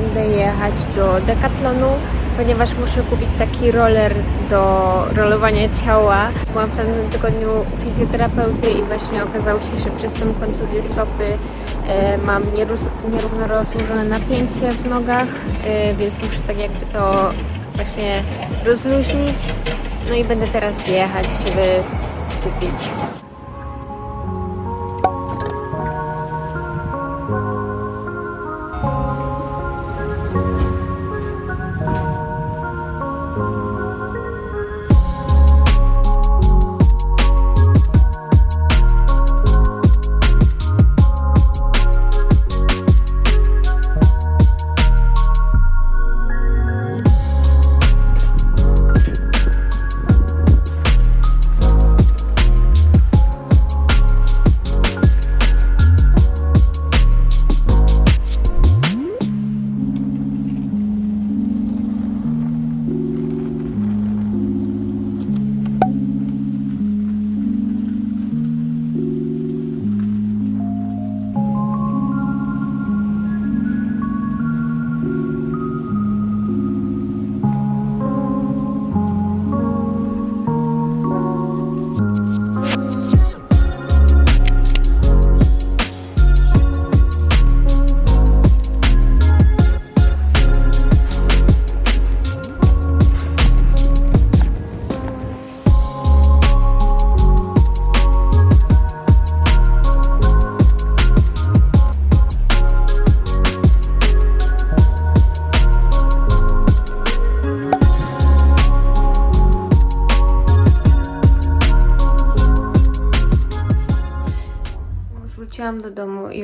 Będę jechać do Decathlonu, ponieważ muszę kupić taki roller do rolowania ciała. Byłam w tamtym tygodniu u fizjoterapeuty i właśnie okazało się, że przez tą kontuzję stopy e, mam nierówno rozłożone napięcie w nogach, e, więc muszę tak jakby to właśnie rozluźnić. No i będę teraz jechać, żeby kupić.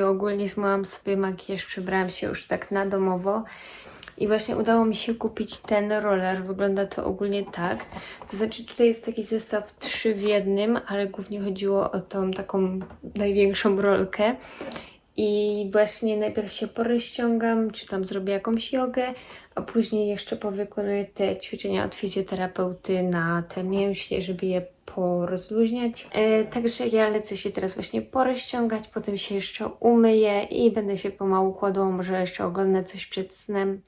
Ogólnie zmyłam sobie makijaż, przebrałam się już tak na domowo. I właśnie udało mi się kupić ten roller. Wygląda to ogólnie tak. To znaczy tutaj jest taki zestaw trzy w jednym, ale głównie chodziło o tą taką największą rolkę. I właśnie najpierw się porozciągam, czy tam zrobię jakąś jogę, a później jeszcze powykonuję te ćwiczenia od fizjoterapeuty na te mięśnie, żeby je porozluźniać. E, także ja lecę się teraz właśnie porozciągać, potem się jeszcze umyję i będę się pomału kładła, może jeszcze oglądać coś przed snem.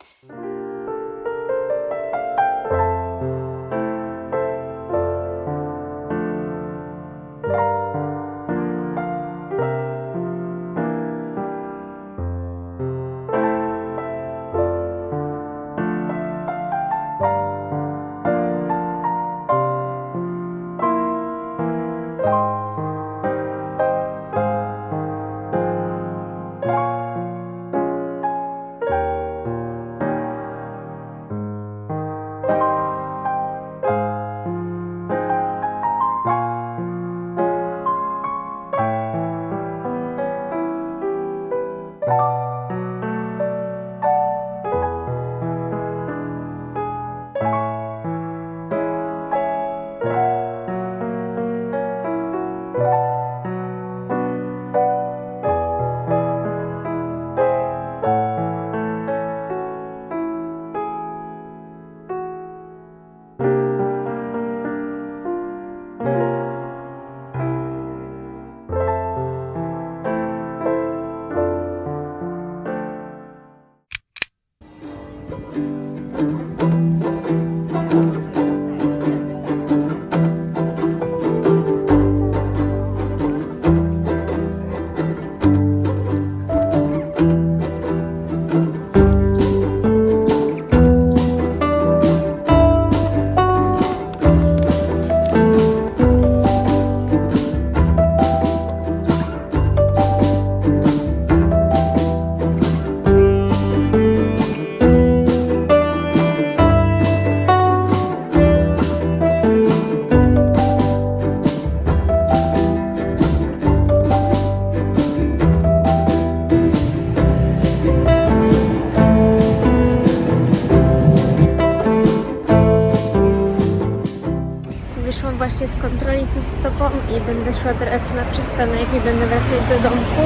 i będę szła teraz na przystanek i będę wracać do domku.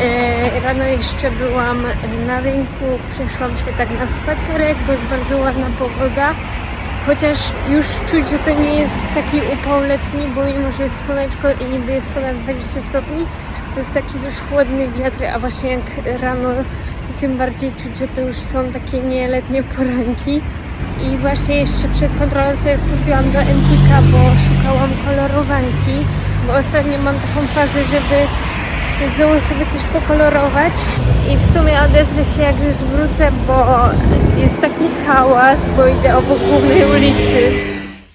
E, rano jeszcze byłam e, na rynku, przeszłam się tak na spacerek, bo jest bardzo ładna pogoda. Chociaż już czuć, że to nie jest taki upał letni, bo mimo, że jest słoneczko i niby jest ponad 20 stopni, to jest taki już chłodny wiatr, a właśnie jak rano tym bardziej czuć, że to już są takie nieletnie poranki. I właśnie jeszcze przed kontrolą sobie wstąpiłam do Empika, bo szukałam kolorowanki, bo ostatnio mam taką fazę, żeby znowu sobie coś pokolorować i w sumie odezwę się jak już wrócę, bo jest taki hałas, bo idę obok głównej ulicy.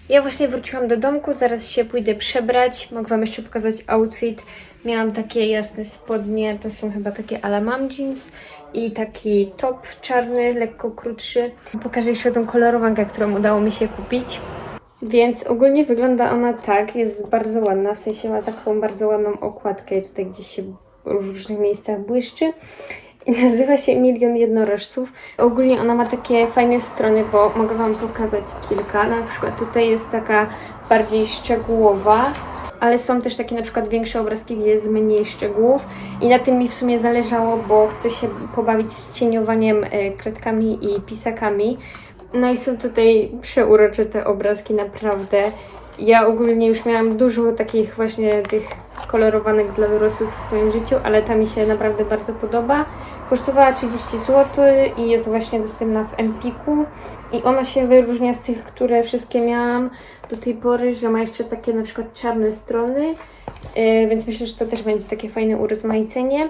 Ja właśnie wróciłam do domku, zaraz się pójdę przebrać. Mogę Wam jeszcze pokazać outfit. Miałam takie jasne spodnie, to są chyba takie ala mam jeans i taki top czarny, lekko krótszy. Pokażę jeszcze tą kolorowankę, którą udało mi się kupić. Więc ogólnie wygląda ona tak, jest bardzo ładna, w sensie ma taką bardzo ładną okładkę i tutaj gdzieś się w różnych miejscach błyszczy. I nazywa się Milion Jednorożców. Ogólnie ona ma takie fajne strony, bo mogę Wam pokazać kilka. Na przykład tutaj jest taka bardziej szczegółowa, ale są też takie na przykład większe obrazki, gdzie jest mniej szczegółów. I na tym mi w sumie zależało, bo chcę się pobawić z cieniowaniem e, kredkami i pisakami. No i są tutaj przeurocze te obrazki, naprawdę. Ja ogólnie już miałam dużo takich właśnie tych kolorowanek dla dorosłych w swoim życiu, ale ta mi się naprawdę bardzo podoba. Kosztowała 30 zł i jest właśnie dostępna w Empiku. I ona się wyróżnia z tych, które wszystkie miałam do tej pory, że ma jeszcze takie na przykład czarne strony, yy, więc myślę, że to też będzie takie fajne urozmaicenie.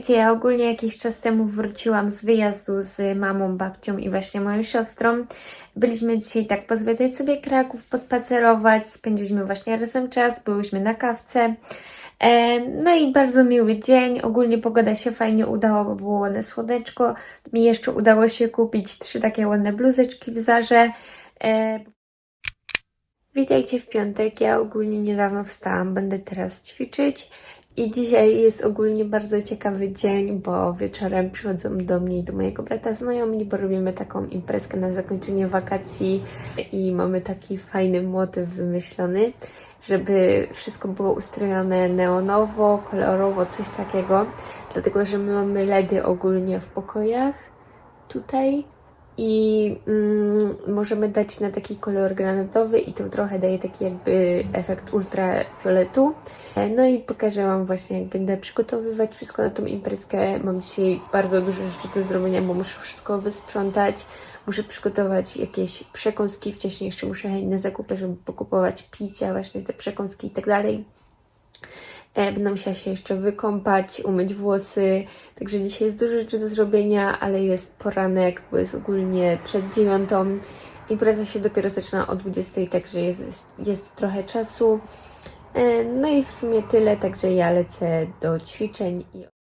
Witajcie, ja ogólnie jakiś czas temu wróciłam z wyjazdu z mamą, babcią i właśnie moją siostrą. Byliśmy dzisiaj tak pozwiedzać sobie Kraków, pospacerować, spędziliśmy właśnie razem czas, byłyśmy na kawce. E, No i bardzo miły dzień. Ogólnie pogoda się fajnie udała, bo było ładne słoneczko. Mi jeszcze udało się kupić trzy takie ładne bluzeczki w Zarze. E, Witajcie w piątek. Ja ogólnie niedawno wstałam, będę teraz ćwiczyć. I dzisiaj jest ogólnie bardzo ciekawy dzień, bo wieczorem przychodzą do mnie i do mojego brata znajomi, bo robimy taką imprezkę na zakończenie wakacji i mamy taki fajny motyw wymyślony, żeby wszystko było ustrojone neonowo, kolorowo, coś takiego. Dlatego, że my mamy LEDy ogólnie w pokojach tutaj i mm, możemy dać na taki kolor granatowy i to trochę daje taki jakby efekt ultrafioletu. E, No i pokażę Wam właśnie jak będę przygotowywać wszystko na tą imprezkę. Mam dzisiaj bardzo dużo rzeczy do zrobienia, bo muszę wszystko wysprzątać. Muszę przygotować jakieś przekąski, wcześniej jeszcze muszę na zakupy, żeby pokupować picia, właśnie te przekąski i tak dalej. E, Będę musiała się jeszcze wykąpać, umyć włosy. Także dzisiaj jest dużo rzeczy do zrobienia, ale jest poranek, bo jest ogólnie przed dziewiątą. Impreza się dopiero zaczyna o 20, także jest, jest trochę czasu. E, No i w sumie tyle, także ja lecę do ćwiczeń i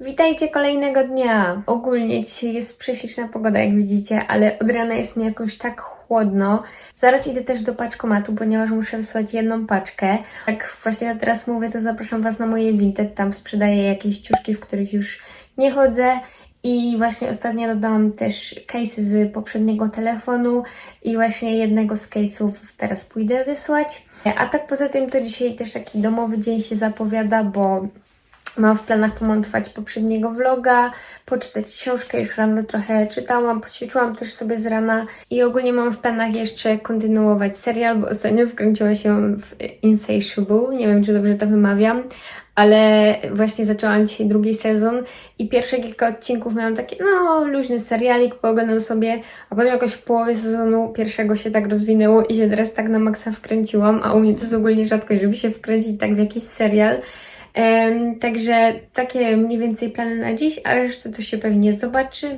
Witajcie kolejnego dnia. Ogólnie dzisiaj jest prześliczna pogoda, jak widzicie, ale od rana jest mi jakoś tak chłodno. Zaraz idę też do paczkomatu, ponieważ muszę wysłać jedną paczkę. Jak właśnie teraz mówię, to zapraszam Was na moje Vinted. Tam sprzedaję jakieś ciuszki, w których już nie chodzę I właśnie ostatnio dodałam też case z poprzedniego telefonu i właśnie jednego z case'ów teraz pójdę wysłać. A tak poza tym to dzisiaj też taki domowy dzień się zapowiada, bo Mam w planach pomontować poprzedniego vloga, poczytać książkę, już rano trochę czytałam, poćwiczyłam też sobie z rana i ogólnie mam w planach jeszcze kontynuować serial, bo ostatnio wkręciła się w Insatiable, nie wiem czy dobrze to wymawiam, ale właśnie zaczęłam dzisiaj drugi sezon i pierwsze kilka odcinków miałam takie, no luźny serialik, pooglądam sobie, a potem jakoś w połowie sezonu pierwszego się tak rozwinęło i się teraz tak na maksa wkręciłam, a u mnie to jest ogólnie rzadkość, żeby się wkręcić tak w jakiś serial. Także takie mniej więcej plany na dziś, a resztę to się pewnie zobaczy.